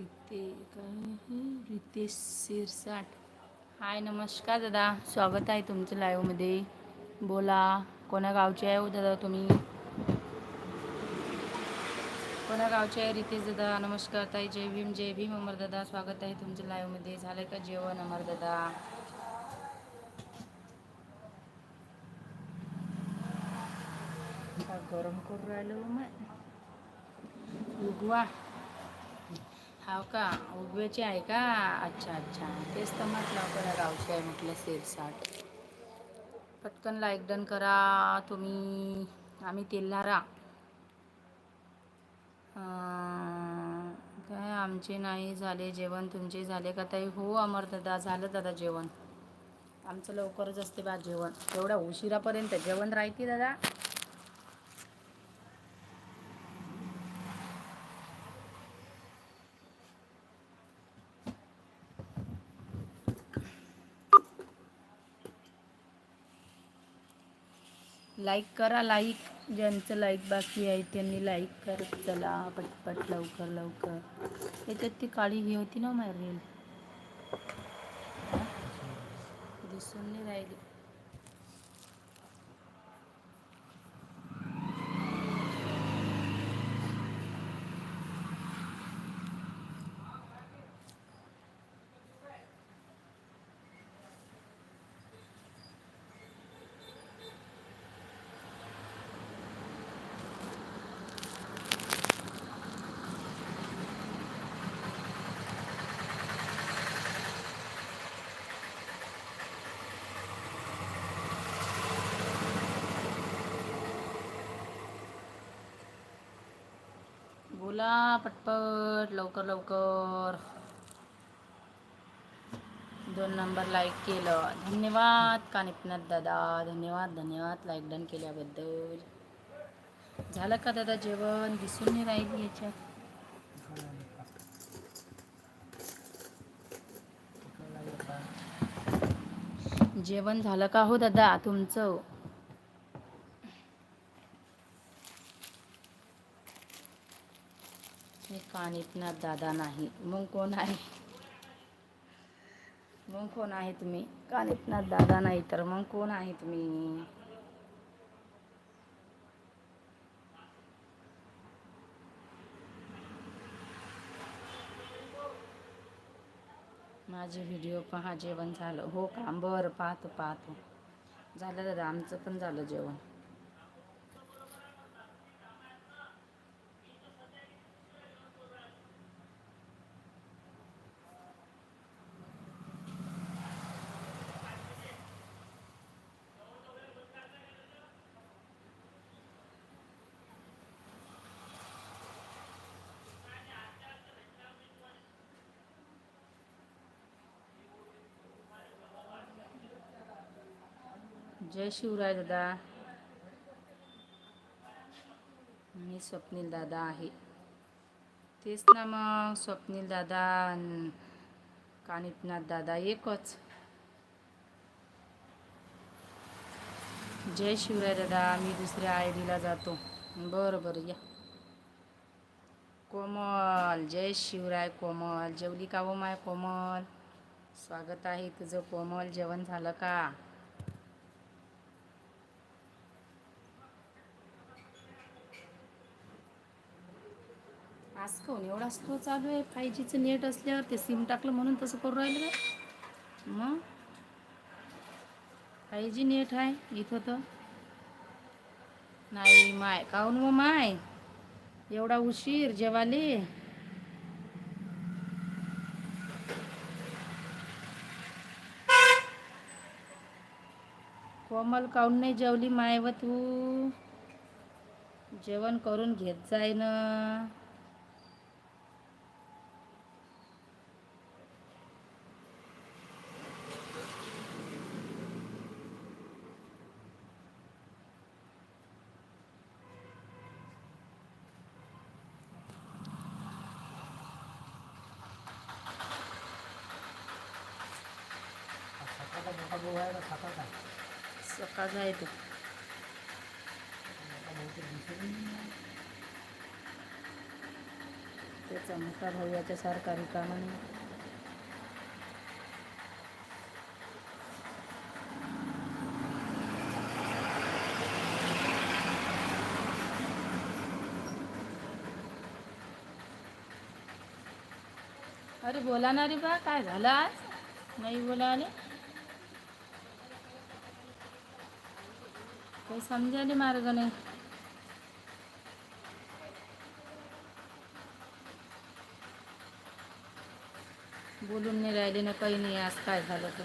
रिते रितेश सिरसाट हाय नमस्कार दादा. स्वागत आहे तुमचं लाईव्हमध्ये बोला कोणा गावचे आहे हो दादा तुम्ही? कोणा गावचे आहे रितेश दादा? नमस्कार ताई जय भीम जय भीम अमर दादा. स्वागत आहे तुमच्या लाईव्हमध्ये झालं का जेवण अमर दादा? गरम करून राहिलो मग. उगवा. हो का? उगव्याची आहे का? अच्छा अच्छा. तेच तर म्हटलं आपल्याला गावची आहे म्हटलं सेरसाट पटकन लाईक डन करा तुम्ही. आम्ही तेल्हारा काय आमचे नाही झाले जेवण तुमचे झाले का ताई? हो अमर दादा झालं दादा जेवण. आमचं लवकरच असते बा जेवण. एवढ्या उशिरापर्यंत जेवण राहते दादा. लाईक करा लाईक ज्यांचं लाईक बाकी आहे त्यांनी लाईक करत चला पटपट लवकर लवकर. याच्यात ती काळी ही होती ना माझी दिसून नाही राहिली. बोला पटपट लवकर लवकर. दोन नंबर लाईक केलं. धन्यवाद कानिपनाथ दादा. धन्यवाद धन्यवाद. लाईक डन केल्याबद्दल. झालं का दादा जेवण? दिसून नाही राहील याच्यात. जेवण झालं का हो दादा? तुमचं? हे कानिपनाथ दादा नाही. मग कोण आहे? मग कोण आहे तुम्ही? कानिपनाथ दादा नाही तर मग कोण आहे तुम्ही? माझे व्हिडिओ पहा जेवण झालं. हो का? बरं पाहतो पाहतो. झालं दादा आमचं पण झालं जेवण. जय शिवराय दादा. मी स्वप्नील दादा आहे. तेच ना मग स्वप्नील दादा कानितनाथ कानिपनाथ दादा एकच. जय शिवराय दादा मी दुसऱ्या आय डीला जातो. बरं बरं या. कोमल जय शिवराय कोमल. जेवली का हो माय कोमल? स्वागत आहे तुझं कोमल. जेवण झालं का? आज कोण एवढा स्लो चालू आहे. फाय जीचं नेट असल्यावर ते सिम टाकलं म्हणून तसं करू राहिलं काय मग? फाय जी नेट आहे इथं तर. नाही माय. काहून मग माय? एवढा उशीर जेवाले? कोमल काहून नाही जेवली माय व तू? जेवण करून घेत जाय ना. सकाळ जायचं त्याचा मोठा भाऊ याच्या सारखा नाही. अरे बोला ना रे बा काय झालं आज? नाही बोला आले काही समजायला मार्ग नाही. बोलून नाही राहिले ना काही नाही. आज काय झालं तर